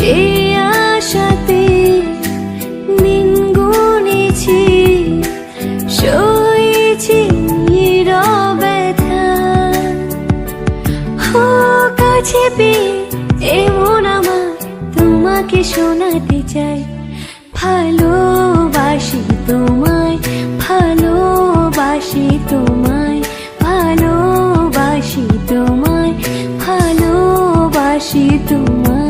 সে আশাতে দিন গুনেছি সয়েছি ব্যথা হো, কাছে এমন আমার তোমাকে শোনাতে চাই। ভালোবাসি তোমায় ভালোবাসি তোমায় ভালোবাসি তোমায় ভালোবাসি তোমায়।